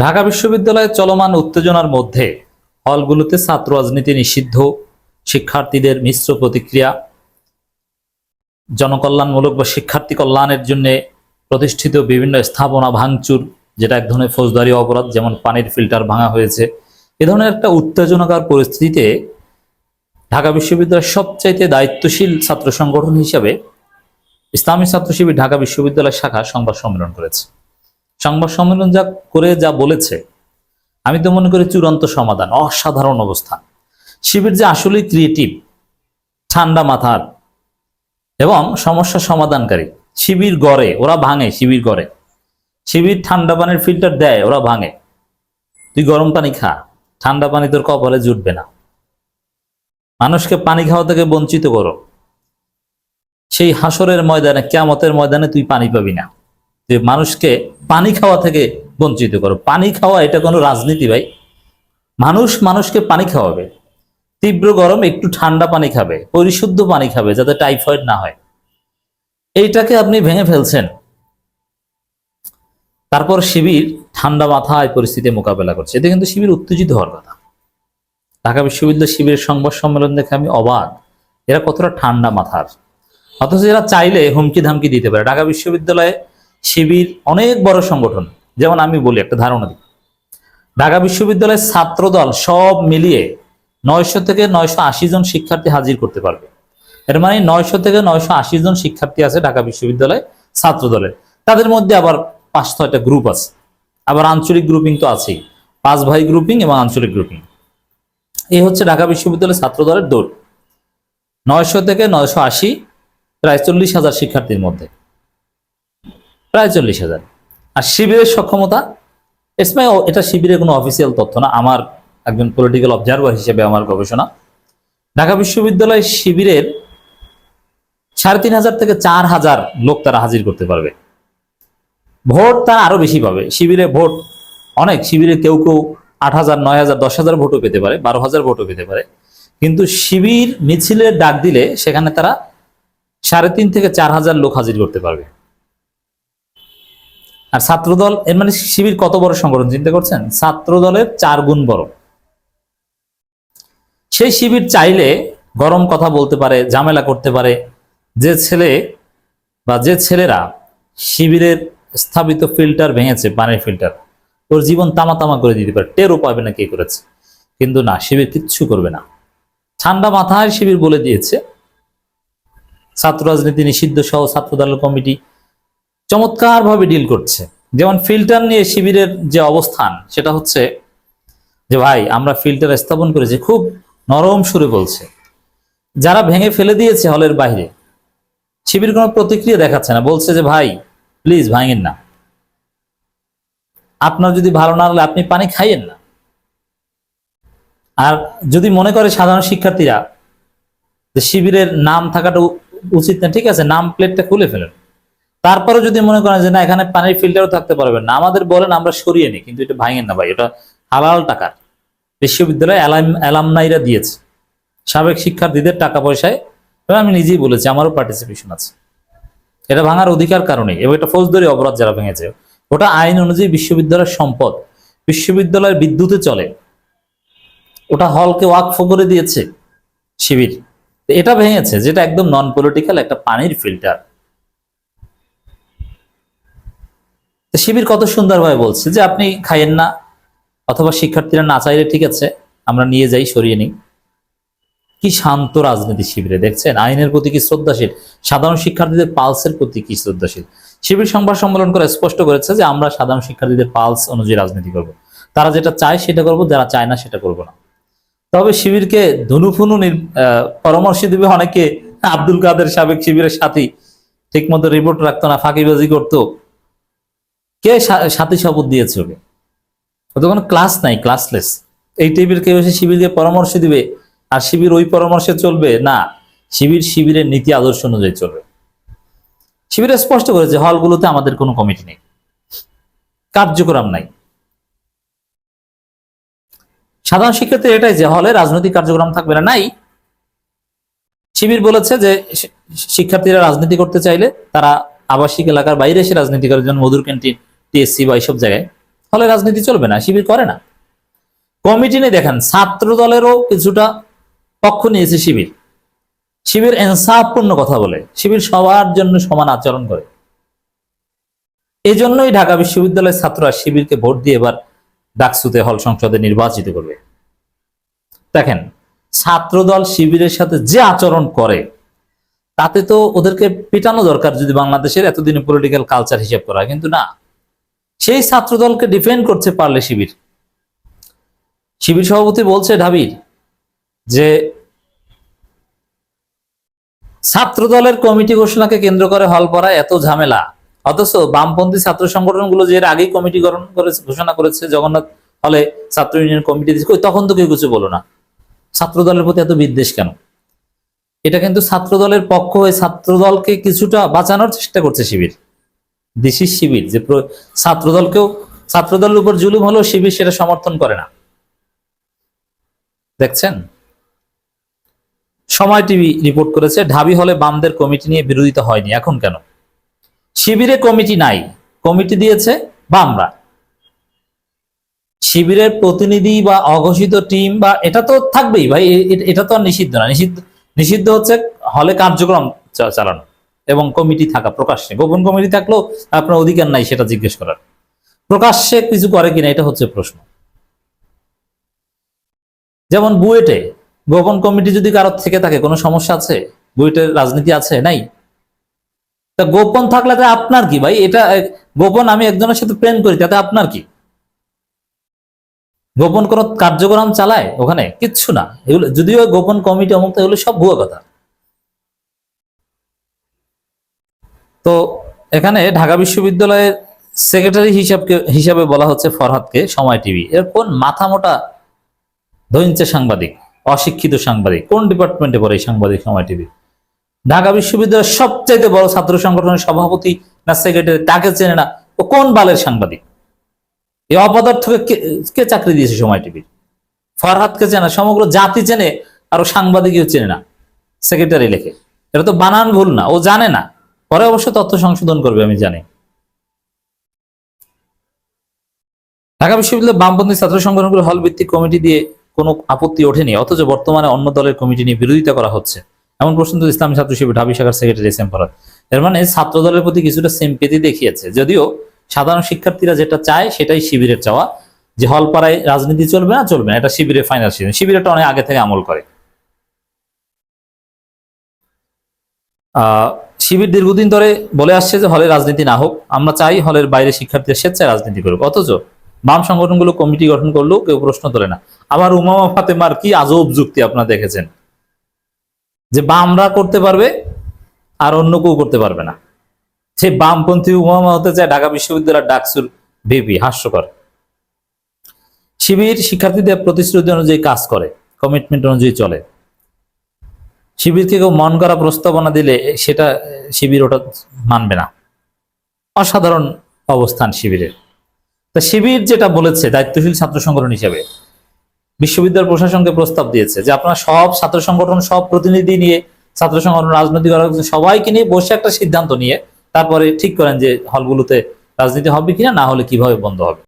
ঢাকা বিশ্ববিদ্যালয়ে চলমান উত্তেজনার মধ্যে হলগুলোতে ছাত্র রাজনীতি নিষিদ্ধ, শিক্ষার্থীদের মিশ্র প্রতিক্রিয়া, জনকল্যাণমূলক বা শিক্ষার্থী কল্যাণের জন্য প্রতিষ্ঠিত বিভিন্ন স্থাপনা ভাঙচুর, যেটা এক ধরনের ফৌজদারি অপরাধ, যেমন পানির ফিল্টার ভাঙা হয়েছে। এ ধরনের একটা উত্তেজনাকার পরিস্থিতিতে ঢাকা বিশ্ববিদ্যালয়ের সবচাইতে দায়িত্বশীল ছাত্র সংগঠন হিসাবে ইসলামী ছাত্র শিবির ঢাকা বিশ্ববিদ্যালয় শাখা সংবাদ সম্মেলন করেছে। সংবাদ সম্মেলন যা করে যা বলেছে, আমি তো মনে করি চূড়ান্ত সমাধান, অসাধারণ অবস্থা শিবির যে আসলেই ক্রিয়েটিভ ঠান্ডা মাথার এবং সমস্যা সমাধানকারী, শিবির গড়ে, ওরা ভাঙে শিবির গড়ে। শিবির ঠান্ডা পানির ফিল্টার দেয়, ওরা ভাঙে। তুই গরম পানি খা, ঠান্ডা পানি তোর কপালে জুটবে না। মানুষকে পানি খাওয়া থেকে বঞ্চিত করো। সেই হাসরের ময়দানে কেমতের ময়দানে তুই পানি পাবি না। মানুষকে পানি খাওয়া থেকে বঞ্চিত করো। পানি খাওয়া এটা কোনো রাজনীতি ভাই। মানুষ মানুষকে পানি খাওয়াবে। তীব্র গরম একটু ঠান্ডা পানি খাবে, পরিশুদ্ধ পানি খাবে যাতে টাইফয়েড না হয়। এইটাকে আপনি ভেঙে ফেলছেন। তারপর শিবির ঠান্ডা মাথায় পরিস্থিতি মোকাবেলা করছে। এতে কিন্তু শিবির উত্তেজিত হওয়ার কথা। ঢাকা বিশ্ববিদ্যালয় শিবিরের সংবাদ সম্মেলন দেখে আমি অবাক। এরা কতটা ঠান্ডা মাথার। অথচ এরা চাইলে হুমকি ধামকি দিতে পারে। ঢাকা বিশ্ববিদ্যালয়ে শিবির অনেক বড় সংগঠন। যেমন আমি বলি একটা ধারণা দিই। ঢাকা বিশ্ববিদ্যালয়ের ছাত্রদল সব মিলিয়ে নয়শো থেকে নয়শো আশি জন শিক্ষার্থী হাজির করতে পারবে। এর মানে নয়শো থেকে নয়শো আশি জন শিক্ষার্থী আছে ঢাকা বিশ্ববিদ্যালয়ে ছাত্র দলের তাদের মধ্যে আবার পাঁচ ছয়টা গ্রুপ আছে। আবার আঞ্চলিক গ্রুপিং তো আছেই। পাঁচ ভাই গ্রুপিং এবং আঞ্চলিক গ্রুপিং এই হচ্ছে ঢাকা বিশ্ববিদ্যালয় ছাত্র দলের দৌড় নয়শো থেকে নয়শো আশি, প্রায় চল্লিশ হাজার শিক্ষার্থীর মধ্যে। প্রায় চল্লিশ হাজার। আর শিবিরের সক্ষমতা, এসময় এটা শিবিরের কোনো অফিসিয়াল তথ্য না। আমার একজন পলিটিক্যাল অবজারভার হিসেবে আমার গবেষণা। ঢাকা বিশ্ববিদ্যালয় শিবিরের সাড়ে তিন হাজার থেকে চার হাজার লোক তারা হাজির করতে পারবে। ভোট তারা আরও বেশি পাবে। শিবিরে ভোট অনেক। শিবিরে কেউ কেউ আট হাজার, নয় হাজার, দশ হাজার ভোটও পেতে পারে, বারো হাজার ভোটও পেতে পারে। কিন্তু শিবির মিছিলের ডাক দিলে সেখানে তারা সাড়ে তিন থেকে চার হাজার লোক হাজির করতে পারবে। আর ছাত্রদল, এর মানে শিবির কত বড় সংগঠন? চিন্তা করছেন? ছাত্রদলের চার গুণ বড়। সেই শিবির চাইলে গরম কথা বলতে পারে, ঝামেলা করতে পারে। যে ছেলে বা যে ছেলেরা শিবিরের স্থাপিত ফিল্টার ভেঙেছে, পানির ফিল্টার, ওর জীবন তামা তামা করে দিতে পারে। টেরও পাবে না কে করেছে। কিন্তু না, শিবির কিচ্ছু করবে না। ঠান্ডা মাথায় শিবির বলে দিয়েছে। ছাত্র রাজনীতি নিষিদ্ধ সহ ছাত্র কমিটি চমৎকার ভাবে ডিল করছে। যেমন ফিল্টার নিয়ে শিবিরের যে অবস্থান, সেটা হচ্ছে যে ভাই, আমরা ফিল্টার স্থাপন করেছি, খুব নরম সুরে বলছে। যারা ভেঙে ফেলে দিয়েছে হলের বাইরে, শিবির কোনো প্রতিক্রিয়া দেখাচ্ছে না, বলছে যে ভাই প্লিজ ভাঙেন না। আপনার যদি ভালো না হলে আপনি পানি খাইয়েন না। আর যদি মনে করে সাধারণ শিক্ষার্থীরা যে শিবিরের নাম থাকাটা উচিত না, ঠিক আছে, নাম প্লেটটা খুলে ফেলেন। তারপরে যদি মনে করেন যে না, এখানে পানির ফিল্টারও থাকতে পারবেন না, আমাদের বলেন আমরা সরিয়ে নিই, কিন্তু এটা ভাঙেন না ভাই, এটা হালাল টাকার বিশ্ববিদ্যালয়ে অ্যালামনাইরা দিয়েছে। সাবেক শিক্ষার্থীদের টাকা পয়সায় আমি নিজেই বলেছি, আমারও পার্টিসিপেশন আছে। এটা ভাঙার অধিকার কারণে এবং এটা ফৌজদারি অপরাধ যারা ভেঙেছে, ওটা আইন অনুযায়ী বিশ্ববিদ্যালয়ের সম্পদ। বিশ্ববিদ্যালয়ের বিদ্যুতে চলে, ওটা হলকে ওয়াকফ করে দিয়েছে শিবির। এটা ভেঙেছে, যেটা একদম নন পলিটিক্যাল একটা পানির ফিল্টার তো শিবির কত সুন্দরভাবে বলছে যে আপনি খাইয়েন না অথবা শিক্ষার্থীরা না চাইলে ঠিক আছে, আমরা নিয়ে যাই, সরিয়ে নিই। কি শান্ত রাজনীতি শিবিরে, দেখছেন? আইনের প্রতি কি শ্রদ্ধাশীল? সাধারণ শিক্ষার্থীদের পালসের প্রতি কি শ্রদ্ধাশীল? শিবির সংবাদ সম্মেলন করে স্পষ্ট করেছে যে আমরা সাধারণ শিক্ষার্থীদের পালস অনুযায়ী রাজনীতি করব। তারা যেটা চায় সেটা করব, যারা চায় না সেটা করব না। তবে শিবিরকে ধনুফুনু পরামর্শ দিবে অনেকে। আব্দুল কাদের সাবেক শিবিরের সাথী ঠিক মতো রিপোর্ট রাখতো না, ফাঁকিবাজি করতো। কে সাথী শপথ দিয়েছে ওকে? ও তো কোনো ক্লাস নাই ক্লাসলেস এই টেবিল কেউ এসে শিবিরকে পরামর্শ দিবে, আর শিবির ওই পরামর্শে চলবে? না, শিবির শিবিরের নীতি আদর্শ অনুযায়ী চলবে। শিবিরে স্পষ্ট করেছে, হলগুলোতে আমাদের কোনো কমিটি নেই। কার্যক্রম নাই। সাধারণ শিক্ষার্থী এটাই যে, হলে রাজনৈতিক কার্যক্রম থাকবে না, নাই। শিবির বলেছে যে শিক্ষার্থীরা রাজনীতি করতে চাইলে তারা আবাসিক এলাকার বাইরে এসে রাজনীতি করার জন্য মধুর ক্যান্টিন টিএসসি বা এইসব জায়গায়, ফলে রাজনীতি চলবে না, শিবির করে না। কমিটি নিয়ে দেখেন, ছাত্র দলেরও কিছুটা পক্ষ নিয়েছে শিবির। শিবির এনসাফপূর্ণ কথা বলে, শিবির সবার জন্য সমান আচরণ করে। এই জন্যই ঢাকা বিশ্ববিদ্যালয়ের ছাত্ররা শিবিরকে ভোট দিয়ে এবার ডাকসুতে হল সংসদে নির্বাচিত করবে। দেখেন ছাত্রদল শিবিরের সাথে যে আচরণ করে, তাতে তো ওদেরকে পেটানো দরকার যদি বাংলাদেশের এতদিনে পলিটিক্যাল কালচার হিসেব করা কিন্তু না। সেই ছাত্রদলকে ডিফেন্ড করছে পারলে শিবির। শিবির সভাপতি বলছে ঢাবির যে ছাত্র দলের কমিটি ঘোষণাকে কেন্দ্র করে হল পড়ায় এত ঝামেলা। অথচ বামপন্থী ছাত্র সংগঠনগুলো যে আগেই কমিটি গঠন করে, ঘোষণা করেছে, জগন্নাথ হলে ছাত্র ইউনিয়ন কমিটি দিয়েছে তখন তো কেউ কিছু বলো না। ছাত্র দলের প্রতি এত বিদ্বেষ কেন? এটা কিন্তু ছাত্র দলের পক্ষ হয়ে ছাত্র দলকে কিছুটা বাঁচানোর চেষ্টা করছে শিবির। দেশির শিবির, যে প্র- ছাত্র দলকেও ছাত্র দলের উপর জুলুম হলেও শিবির সেটা সমর্থন করে না। দেখছেন? সময় টিভি রিপোর্ট করেছে, ঢাবি হলে বামদের কমিটি নিয়ে বিরোধিতা হয়নি, এখন কেন? শিবিরে কমিটি নাই, কমিটি দিয়েছে বামরা। শিবিরের প্রতিনিধি বা অঘোষিত টিম বা এটা তো থাকবেই ভাই এটা তো নিষিদ্ধ না, নিষিদ্ধ নিষিদ্ধ হচ্ছে হলে কার্যক্রম চালানো। এবং কমিটি থাকা প্রকাশ্যে গোপন কমিটি থাকলেও আপনার অধিকার নাই সেটা জিজ্ঞেস করার। প্রকাশ্যে কিছু করে কিনা এটা হচ্ছে প্রশ্ন। যেমন বুয়েটে, গোপন কমিটি যদি কারোর থেকে থাকে, কোনো সমস্যা আছে? বুয়েটের রাজনীতি আছে? নাই। তা গোপন থাকলে তো আপনার কি ভাই? এটা গোপন আমি একজনের সাথে প্রেম করি, তাতে আপনার কি? গোপন কোন কার্যক্রম চালায় ওখানে? কিচ্ছু না। এগুলো যদিও গোপন কমিটি অমুক এগুলো সব ভুয়া কথা। তো এখানে ঢাকা বিশ্ববিদ্যালয়ের সেক্রেটারি হিসাবকে, হিসাবে বলা হচ্ছে ফরহাদকে, সময় টিভি। এর কোন মাথা মোটা সাংবাদিক, অশিক্ষিত সাংবাদিক, কোন ডিপার্টমেন্টে পড়ে এই সাংবাদিক সময় টিভি? ঢাকা বিশ্ববিদ্যালয়ের সবচাইতে বড় ছাত্র সংগঠনের সভাপতি না সেক্রেটারি তাকে চেনে না, ও কোন বালের সাংবাদিক? এই অপদার্থকে কে- চাকরি দিয়েছে সময় টিভির ফরহাদকে চেনে সমগ্র জাতি চেনে, আর সাংবাদিকও চেনে না সেক্রেটারি লেখে। এটা তো বানান ভুল না, ও জানে না। পরে অবশ্য তথ্য সংশোধন করবে, আমি জানি। ঢাকা বিশ্ববিদ্যালয় বামপন্থী ছাত্র সংগঠনগুলো হল ভিত্তিক কমিটি দিয়ে কোনো আপত্তি ওঠেনি, অথচ বর্তমানে অন্য দলের কমিটি নিয়ে বিরোধিতা করা হচ্ছে। এমন প্রশ্ন তো ইসলামী ছাত্র শিবির ঢাবি শাখার সেক্রেটারি এস এম ফরহাদ এর মানে ছাত্র দলের প্রতি কিছুটা সিম্পেতি দেখিয়েছে। যদিও সাধারণ শিক্ষার্থীরা যেটা চায় সেটাই শিবিরের চাওয়া, যে হল পাড়ায় রাজনীতি চলবে না চলবে না, এটা শিবিরের ফাইনাল শিবিরটা অনেক আগে থেকে আমল করে। শিবির দীর্ঘদিন ধরে বলে আসছে যে হলে রাজনীতি না হোক, আমরা চাই হলের বাইরে শিক্ষার্থীরা স্বেচ্ছায় রাজনীতি করুক। অথচ বাম সংগঠনগুলো কমিটি গঠন করলেও কেউ প্রশ্ন তোলে না। আবার উমামা ফাতেমার কি আজব যুক্তি আপনারা দেখেছেন? যে বামরা করতে পারবে আর অন্য কেউ করতে পারবে না। সে বামপন্থী উমামা হতে চায় ঢাকা বিশ্ববিদ্যালয়ের ডাকসুর ভিপি, হাস্যকর। শিবির শিক্ষার্থীদের প্রতিশ্রুতি অনুযায়ী কাজ করে কমিটমেন্ট অনুযায়ী চলে। শিবিরকে কেউ মন করা প্রস্তাবনা দিলে সেটা শিবির ওটা মানবে না। অসাধারণ অবস্থান শিবিরের। তা শিবির যেটা বলেছে দায়িত্বশীল ছাত্র সংগঠন হিসেবে, বিশ্ববিদ্যালয় প্রশাসনকে প্রস্তাব দিয়েছে যে আপনারা সব ছাত্র সংগঠন, সব প্রতিনিধি নিয়ে ছাত্র সংগঠন, রাজনৈতিক সবাইকে নিয়ে বসে একটা সিদ্ধান্ত নিয়ে তারপরে ঠিক করেন যে হলগুলোতে রাজনীতি হবে কিনা, না হলে কীভাবে বন্ধ হবে।